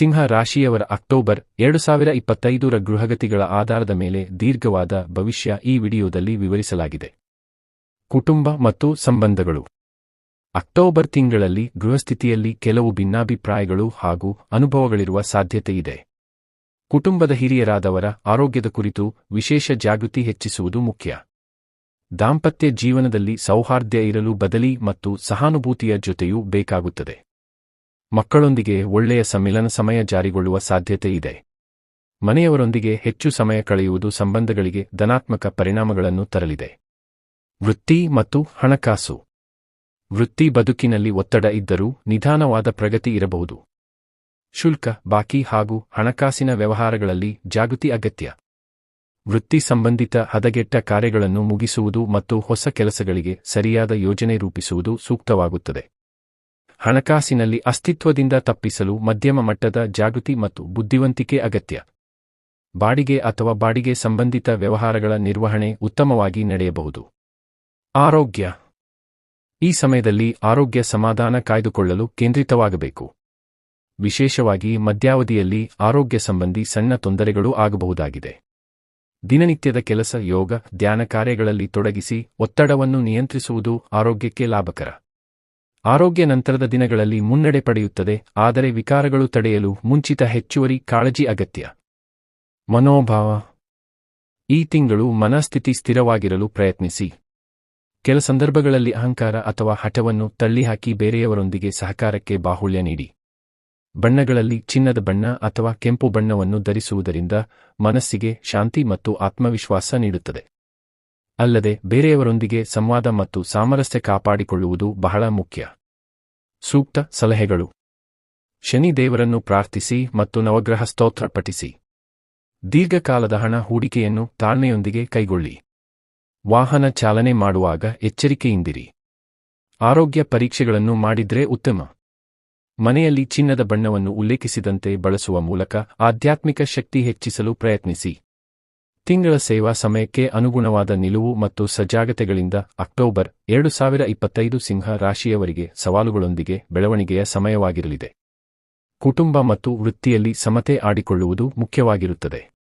ಸಿಂಹ ರಾಶಿಯವರ ಅಕ್ಟೋಬರ್ ಎರಡು ಸಾವಿರ ಇಪ್ಪತ್ತೈದರ ಗೃಹಗತಿಗಳ ಆಧಾರದ ಮೇಲೆ ದೀರ್ಘವಾದ ಭವಿಷ್ಯ ಈ ವಿಡಿಯೋದಲ್ಲಿ ವಿವರಿಸಲಾಗಿದೆ. ಕುಟುಂಬ ಮತ್ತು ಸಂಬಂಧಗಳು. ಅಕ್ಟೋಬರ್ ತಿಂಗಳಲ್ಲಿ ಗೃಹಸ್ಥಿತಿಯಲ್ಲಿ ಕೆಲವು ಭಿನ್ನಾಭಿಪ್ರಾಯಗಳು ಹಾಗೂ ಅನುಭವಗಳಿರುವ ಸಾಧ್ಯತೆಯಿದೆ ಕುಟುಂಬದ ಹಿರಿಯರಾದವರ ಆರೋಗ್ಯದ ಕುರಿತು ವಿಶೇಷ ಜಾಗೃತಿ ಹೆಚ್ಚಿಸುವುದು ಮುಖ್ಯ. ದಾಂಪತ್ಯ ಜೀವನದಲ್ಲಿ ಸೌಹಾರ್ದ್ಯ ಇರಲು ಬದಲಿ ಮತ್ತು ಸಹಾನುಭೂತಿಯ ಜೊತೆಯೂ ಬೇಕಾಗುತ್ತದೆ. ಮಕ್ಕಳೊಂದಿಗೆ ಒಳ್ಳೆಯ ಸಮ್ಮಿಲನ ಸಮಯ ಜಾರಿಗೊಳ್ಳುವ ಸಾಧ್ಯತೆ ಇದೆ. ಮನೆಯವರೊಂದಿಗೆ ಹೆಚ್ಚು ಸಮಯ ಕಳೆಯುವುದು ಸಂಬಂಧಗಳಿಗೆ ಧನಾತ್ಮಕ ಪರಿಣಾಮಗಳನ್ನು ತರಲಿದೆ. ವೃತ್ತಿ ಮತ್ತು ಹಣಕಾಸು. ವೃತ್ತಿ ಬದುಕಿನಲ್ಲಿ ಒತ್ತಡ ಇದ್ದರೂ ನಿಧಾನವಾದ ಪ್ರಗತಿ ಇರಬಹುದು. ಶುಲ್ಕ, ಬಾಕಿ ಹಾಗೂ ಹಣಕಾಸಿನ ವ್ಯವಹಾರಗಳಲ್ಲಿ ಜಾಗೃತಿ ಅಗತ್ಯ. ವೃತ್ತಿ ಸಂಬಂಧಿತ ಹದಗೆಟ್ಟ ಕಾರ್ಯಗಳನ್ನು ಮುಗಿಸುವುದು ಮತ್ತು ಹೊಸ ಕೆಲಸಗಳಿಗೆ ಸರಿಯಾದ ಯೋಜನೆ ರೂಪಿಸುವುದು ಸೂಕ್ತವಾಗುತ್ತದೆ. ಹಣಕಾಸಿನಲ್ಲಿ ಅಸ್ತಿತ್ವದಿಂದ ತಪ್ಪಿಸಲು ಮಧ್ಯಮ ಮಟ್ಟದ ಜಾಗೃತಿ ಮತ್ತು ಬುದ್ಧಿವಂತಿಕೆ ಅಗತ್ಯ. ಬಾಡಿಗೆ ಅಥವಾ ಬಾಡಿಗೆ ಸಂಬಂಧಿತ ವ್ಯವಹಾರಗಳ ನಿರ್ವಹಣೆ ಉತ್ತಮವಾಗಿ ನಡೆಯಬಹುದು. ಆರೋಗ್ಯ. ಈ ಸಮಯದಲ್ಲಿ ಆರೋಗ್ಯ ಸಮಾಧಾನ ಕಾಯ್ದುಕೊಳ್ಳಲು ಕೇಂದ್ರಿತವಾಗಬೇಕು. ವಿಶೇಷವಾಗಿ ಮಧ್ಯಾವಧಿಯಲ್ಲಿ ಆರೋಗ್ಯ ಸಂಬಂಧಿ ಸಣ್ಣ ತೊಂದರೆಗಳು ಆಗಬಹುದಾಗಿದೆ. ದಿನನಿತ್ಯದ ಕೆಲಸ ಯೋಗ, ಧ್ಯಾನ ಕಾರ್ಯಗಳಲ್ಲಿ ತೊಡಗಿಸಿ ಒತ್ತಡವನ್ನು ನಿಯಂತ್ರಿಸುವುದು ಆರೋಗ್ಯಕ್ಕೆ ಲಾಭಕರ. ಆರೋಗ್ಯ ನಂತರದ ದಿನಗಳಲ್ಲಿ ಮುನ್ನಡೆ ಪಡೆಯುತ್ತದೆ, ಆದರೆ ವಿಕಾರಗಳು ತಡೆಯಲು ಮುಂಚಿತ ಹೆಚ್ಚುವರಿ ಕಾಳಜಿ ಅಗತ್ಯ. ಮನೋಭಾವ. ಈ ತಿಂಗಳು ಮನಸ್ಥಿತಿ ಸ್ಥಿರವಾಗಿರಲು ಪ್ರಯತ್ನಿಸಿ. ಕೆಲ ಸಂದರ್ಭಗಳಲ್ಲಿ ಅಹಂಕಾರ ಅಥವಾ ಹಠವನ್ನು ತಳ್ಳಿಹಾಕಿ ಬೇರೆಯವರೊಂದಿಗೆ ಸಹಕಾರಕ್ಕೆ ಬಾಹುಳ್ಯ ನೀಡಿ. ಬಣ್ಣಗಳಲ್ಲಿ ಚಿನ್ನದ ಬಣ್ಣ ಅಥವಾ ಕೆಂಪು ಬಣ್ಣವನ್ನು ಧರಿಸುವುದರಿಂದ ಮನಸ್ಸಿಗೆ ಶಾಂತಿ ಮತ್ತು ಆತ್ಮವಿಶ್ವಾಸ ನೀಡುತ್ತದೆ. ಅಲ್ಲದೆ ಬೇರೆಯವರೊಂದಿಗೆ ಸಂವಾದ ಮತ್ತು ಸಾಮರಸ್ಯ ಕಾಪಾಡಿಕೊಳ್ಳುವುದು ಬಹಳ ಮುಖ್ಯ. ಸೂಕ್ತ ಸಲಹೆಗಳು. ಶನಿ ದೇವರನ್ನು ಪ್ರಾರ್ಥಿಸಿ ಮತ್ತು ನವಗ್ರಹ ಸ್ತೋತ್ರ ಪಠಿಸಿ. ದೀರ್ಘಕಾಲದ ಹಣ ಹೂಡಿಕೆಯನ್ನು ತಾಳ್ಮೆಯೊಂದಿಗೆ ಕೈಗೊಳ್ಳಿ. ವಾಹನ ಚಾಲನೆ ಮಾಡುವಾಗ ಎಚ್ಚರಿಕೆಯಿಂದಿರಿ. ಆರೋಗ್ಯ ಪರೀಕ್ಷೆಗಳನ್ನು ಮಾಡಿದ್ರೆ ಉತ್ತಮ. ಮನೆಯಲ್ಲಿ ಚಿನ್ನದ ಬಣ್ಣವನ್ನು ಉಲ್ಲೇಖಿಸಿದಂತೆ ಬಳಸುವ ಮೂಲಕ ಆಧ್ಯಾತ್ಮಿಕ ಶಕ್ತಿ ಹೆಚ್ಚಿಸಲು ಪ್ರಯತ್ನಿಸಿ. ತಿಂಗಳ ಸೇವಾ ಸಮಯಕ್ಕೆ ಅನುಗುಣವಾದ ನಿಲುವು ಮತ್ತು ಸಜ್ಜಾಗತೆಗಳಿಂದ ಅಕ್ಟೋಬರ್ ಎರಡು ಸಾವಿರ ಇಪ್ಪತ್ತೈದು ಸಿಂಹ ರಾಶಿಯವರಿಗೆ ಸವಾಲುಗಳೊಂದಿಗೆ ಬೆಳವಣಿಗೆಯ ಸಮಯವಾಗಿರಲಿದೆ. ಕುಟುಂಬ ಮತ್ತು ವೃತ್ತಿಯಲ್ಲಿ ಸಮತೆ ಆಡಿಕೊಳ್ಳುವುದು ಮುಖ್ಯವಾಗಿರುತ್ತದೆ.